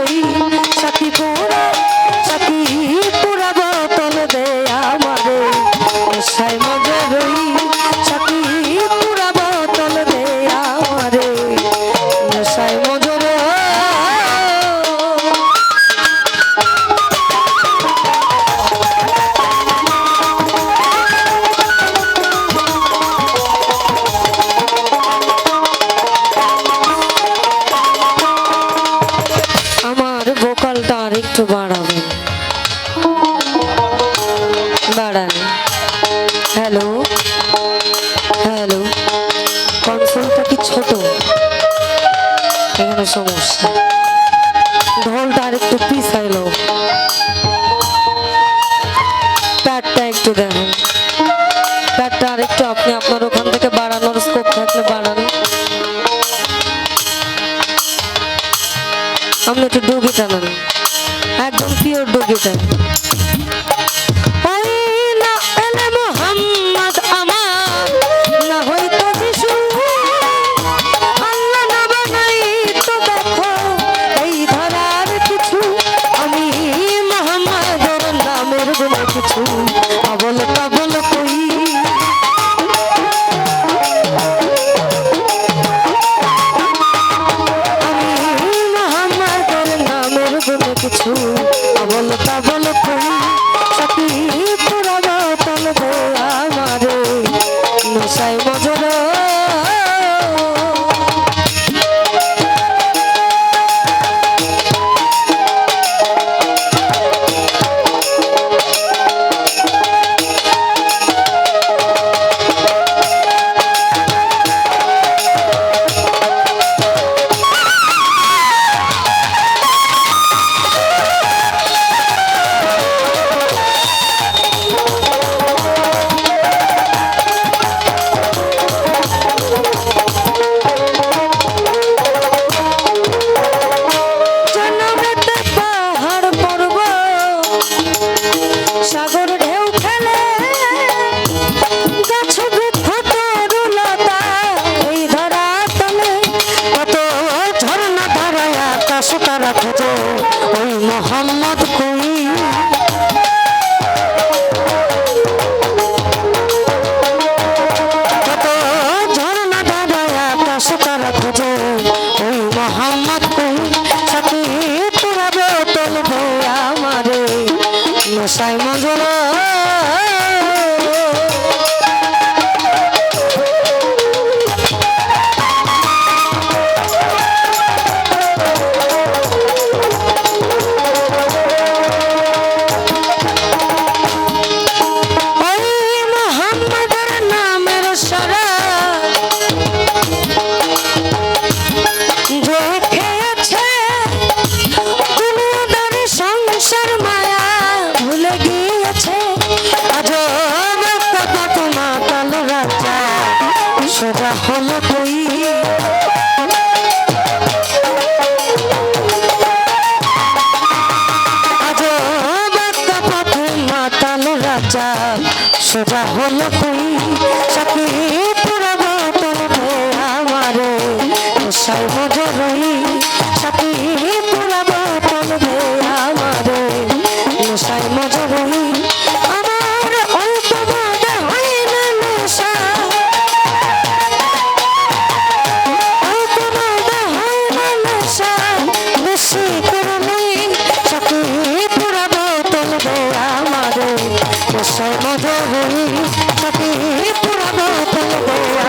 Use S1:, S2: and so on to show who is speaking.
S1: করি একটু বাড়াবেন বাড়ান হ্যালো হ্যালো কনসোলটা কি ছোট? এখানে সমস্যা। ঢোলটা আর একটু পিছাইল। প্যাটটা একটু দেন প্যাটটা আর একটু আপনি আপনার ওখান থেকে বাড়ানোর স্কোপ থাকলে বাড়ান। আমি একটু ডুবি টানান। একদম পিওর ডোজ I সেটা হলো তুই। সেটা হলো তুই। সাথে পুরাবো করবে আমারে সর্বজরুরি সাথে পুরাবো করবে আমারে সাই মজরুরি আমার অল্প বাধা হয় না নেশা। সাথে পুরানো তোমার